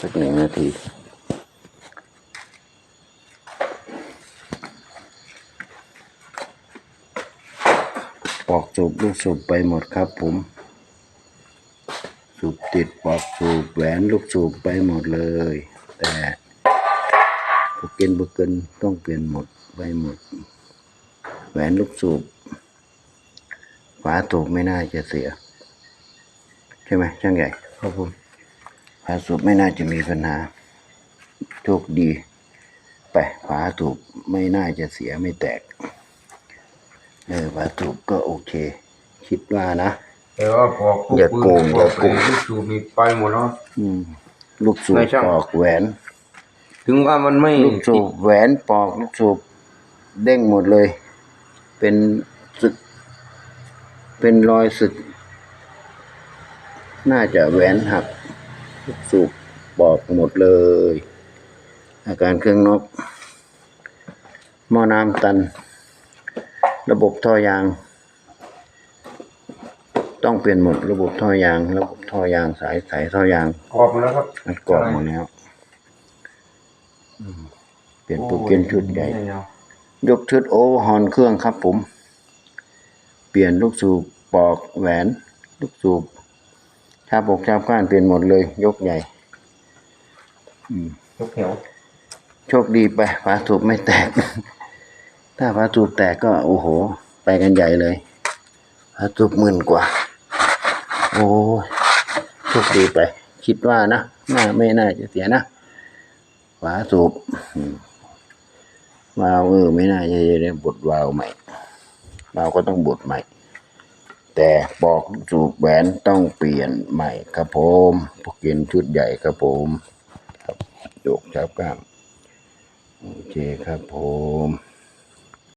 สักหนึ่งนาทีปอกสูบลูกสูบไปหมดครับผม สูบติดปอกสูบแหวนลูกสูบไปหมดเลย แต่บุกเกนบุกเกินต้องเปลี่ยนหมดไปหมด แหวนลูกสูบฝาสูบไม่น่าจะเสีย ใช่ไหมช่างใหญ่ครับผมาสูบไม่น่าจะมีปัญหาโชคดี ไปฝาสูบไม่น่าจะเสียไม่แตก เออฝาสูบก็โอเค คิดว่านะแต่ว่าพอพวกอย่าโกงปืนอย่าโกงพวลูกสูบมีไปหมดแล้วอืมลูกสูบไม่ช่างปอกแหวน ถึงว่ามันไม่ลูกสูบแหวนปอกลูกสูบเด้งหมดเลย เป็นสึก เป็นรอยสึก น่าจะแหวนหัก ลูกสูบปอกหมดเลย อาการเครื่องนกหม้อน้ำตัน ระบบท่อยาง ต้องเปลี่ยนหมดระบบท่อยาง ระบบท่อยางสายสายท่อยางกรอบหมดแล้วครับมันกรอบหมดแล้วอืมเปลี่ยนโปรแกรมชุดใหญ่โอ้ยยกชุดโอเวอร์ฮอนเครื่องครับผม เปลี่ยนลูกสูบปอกแหวน ลูกสูบ ชาบกชาบก้านเปลี่ยนหมดเลย ยกใหญ่ยกแถวโชคดีไปฝาสูบไม่แตก ถ้าฝาสูบแตกก็โอ้โห ไปกันใหญ่เลยฝาสูบหมื่นกว่า โอ้ยโชคดีไป คิดว่านะน่าไม่น่าจะเสียนะฝาสูบอืมวาล์วเออไม่น่าจะได้บดวาล์วใหม่วาล์วก็ต้องบดใหม่ แต่ปอกลูกสูบแหวนต้องเปลี่ยนใหม่ครับผมพวกเกณฑ์ชุดใหญ่ครับผมครับโยกชับกล้ามโอเคครับผม